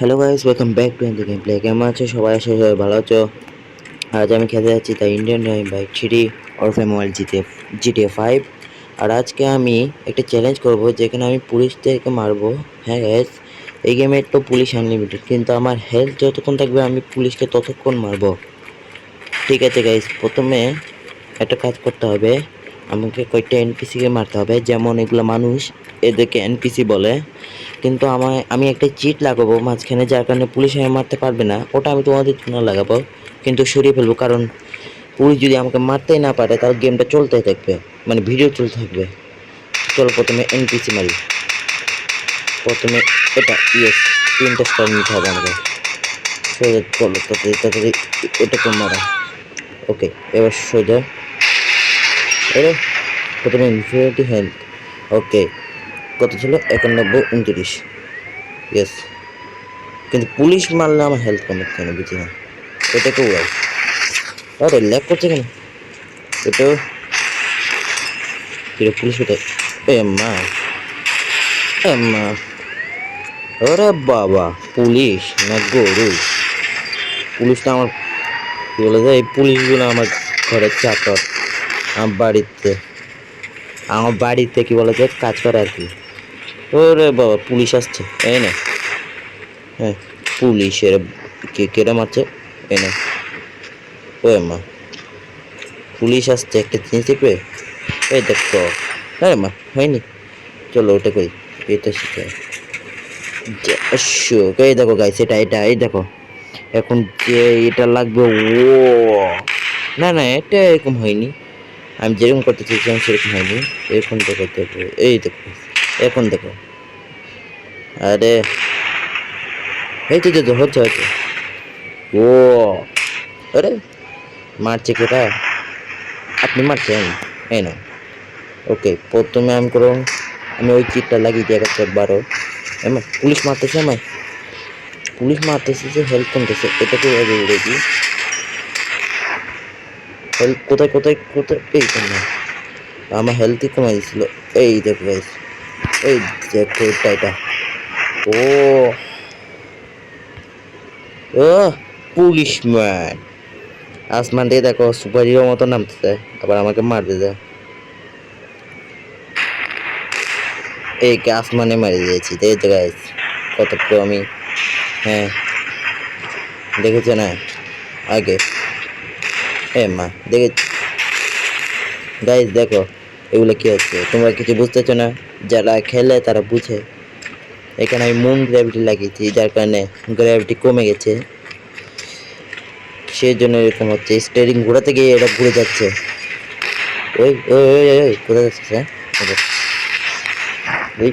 Hello guys welcome back to the game play কেমন আছো? সবাই করি সবাই ভালো আছো। আজ আমি খেলতে যাচ্ছি দ্য ইন্ডিয়ান বাইক থ্রি অরফে মোবাইল জিতে জিটিএ ফাইভ আর আজকে আমি একটা চ্যালেঞ্জ করব যেখানে আমি পুলিশদেরকে মারবো। হ্যাঁ গাইস এই গেমে তো পুলিশ আনলিমিটেড কিন্তু আমার হেলথ যতক্ষণ থাকবে আমি পুলিশকে ততক্ষণ মারবো। ঠিক আছে গাইস প্রথমে একটা কাজ করতে হবে। আমাকে কয়েকটা এনপিসিকে মারতে হবে, যেমন এগুলো মানুষ এদেরকে এনপিসি বলে। কিন্তু আমায়, আমি একটা চিট লাগাবো মাঝখানে, যার কারণে পুলিশ আমায় মারতে পারবে না। ওটা আমি তোমাদের জন্য লাগাবো, কিন্তু সরিয়ে ফেলব, কারণ পুলিশ যদি আমাকে মারতেই না পারে, তাহলে গেমটা চলতে থাকবে মানে ভিডিও চলতে থাকবে। চলো প্রথমে এনপিসি মারি। প্রথমে এটা ইয়েস তিনটা স্টার নিতে হবে আমাকে। সোজা চলো, তাড়াতাড়ি তাড়াতাড়ি এটাকে মারা। ওকে, এবার সোজা। এরে, প্রথমে ইনফিনিটি হেলথ ওকে কত ছিল? একানব্বই, উনত্রিশ। ইয়েস কিন্তু পুলিশ মারলে আমার হেলথ কমে কেন বুঝি না। এটাকে উড়াই আরে ল্যাক করছে কেন? এটাও কিরে পুলিশ কোথায়? এ মা। এ মা। ওরে বাবা পুলিশ না গরু? পুলিশটা আমার, কি বলে যায় এই পুলিশগুলো আমার ঘরের চাকর। আমার বাড়িতে আমার বাড়িতে কি বলে যায় কাজ করে আর কি। ওরে বাবা, পুলিশ আসছে, এই না। হ্যাঁ পুলিশের কে কেরা মারছে, এই না। ও মা, পুলিশ আসছে, একটা জিনিস দেখবে? এই দেখো হ্যাঁ মা, হয়নি। চলো ওটা করি, এটা শিখে এই দেখো গাইস এটা এটা, এই দেখো। এখন যে এটা লাগবে, ও, না না, এটা এরকম হয়নি। আমি যেরকম করতে চেয়েছিলাম সেরকম হয়নি। এরকম দেখো দেখো এই দেখো, এখন দেখো। আরে, এই তো তো হচ্ছে হচ্ছে ও, আরে, মারছে কেটা আপনি মারছেন? এই না ওকে, প্রথমে আমি করো, আমি ওই চিটটা লাগিয়ে দিয়ে একটা বারো। পুলিশ মারতেছে আমায়। পুলিশ মারতেছে যে হেল্প কমতেছে এটাকে আগে উড়ে হেল্প কোথায় কোথায় কোথায়? এই আমার হেলথই কমে দিয়েছিল এই দেখো গাইস এই দেখো এটা এটা। ও। ও পুলিশ ম্যান আসমান দিয়ে দেখো সুপার হিরো মতো নামতে নামতেছে। আবার আমাকে মারতে এই কে আসমানে মারি দিয়েছি। এই তো গাইস কত আমি হ্যাঁ দেখেছ না আগে। এ মা দেখে গাইস দেখো এগুলো কি হচ্ছে? তোমরা কিছু বুঝতেছো না? যারা খেলে তারা বুঝে। এখানে আমি মুন গ্র্যাভিটি লাগিয়েছি যার কারণে গ্র্যাভিটি কমে গেছে। সেই জন্য এরকম হচ্ছে স্টেরিং ঘোরাতে গিয়ে এটা ঘুরে যাচ্ছে। ওই ওই ওই ওই, কোথায় যাচ্ছে হ্যাঁ? এই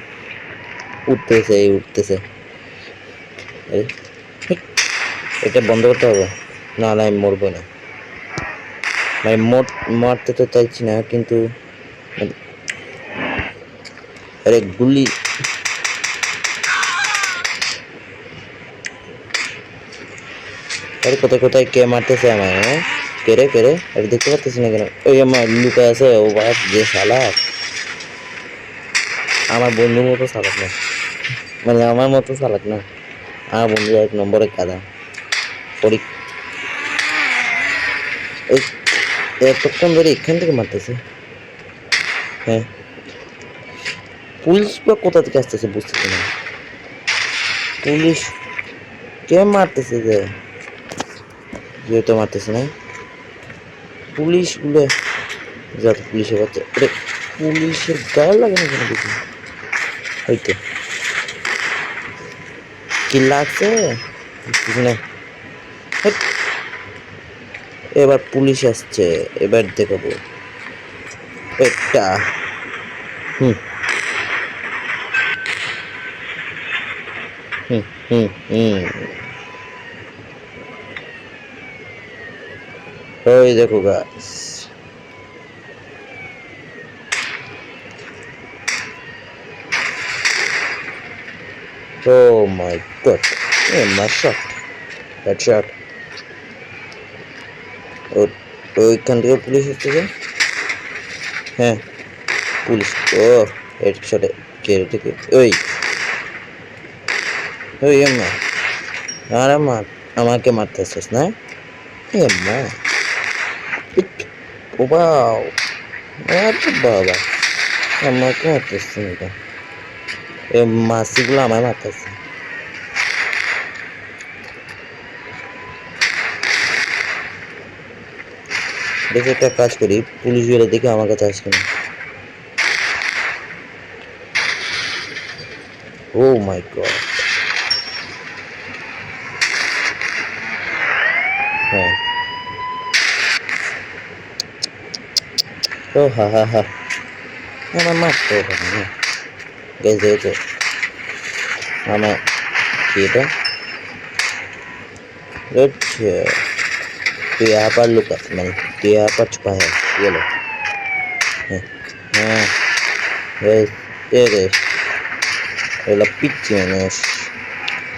উঠতেছে এই উঠতেছে। এটা বন্ধ করতে হবে। না আমি মরবো না। মানে মোট মারতে তো চাইছি না, কিন্তু আরে গুলি। আরে কোথায় কোথায়, কে মারতেছে আমায় হ্যাঁ? কে রে কে রে? আরে দেখতে পাচ্ছিস না কেন? ওই আমার লুকা আছে, ও বাস, যে সালাক আমার বন্ধুর মতো সালাক না। মানে আমার মতো সালাক না। আমার বন্ধু এক নম্বরে কাদা। পরি এই এতক্ষণ ধরে এখান থেকে মারতেছে। হ্যাঁ। পুলিশ বা কোথা থেকে আসতেছে বুঝতেছি না। পুলিশ কে মারতেছে যে? যেহেতু মারতেছে না। পুলিশগুলো যত পুলিশের বাচ্চা। এটা পুলিশের গায়ে লাগে না কেন দেখি? হয়তো কি লাগছে? না। হেৎ। এবার পুলিশ আসছে, এবার দেখাবো একটা হুম ওই দেখো গাছ Oh my god. Oh my shot. That shot. ওইখান থেকে পুলিশ যে হ্যাঁ পুলিশ। ও হেড শটে কে থেকে ওই ওই এম। না আরে মার আমাকে মারতেছিস না? এ মা ইট, ও বাও বাবা আমাকে মারতেছিস না এ মাসিগুলো আমায় মারতেছে দেখে একটা কাজ করি পুলিশ গেলে দেখে আমার কাছে আসবে না ও মাই গড হ্যাঁ ও হা হা হা আমার মারতে হবে না গ্যাস দিয়েছে আমার কি এটা তুই আবার লুকাস মানে लुका नहीं तो यहाँ पर छुपा है ये लो हाँ हाँ, बस ये दे ये लो पिच्ची मैंने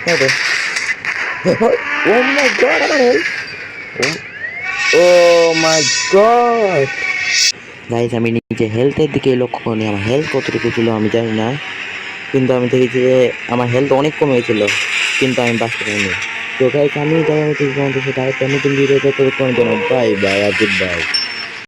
ये दे oh my god oh my god guys আমি নিজে হেলথের দিকে লক্ষ্য করি আমার হেলথ কতটুকু ছিল আমি জানি না কিন্তু আমি দেখেছি যে আমার হেলথ অনেক কমে গেছিল কিন্তু আমি বাঁচতে পারিনি তো গাইস আমি আমি ঠিক তোমাদের সাথে আরেকটা নতুন ভিডিওতে ততক্ষণ বাই বাই আর গুড বাই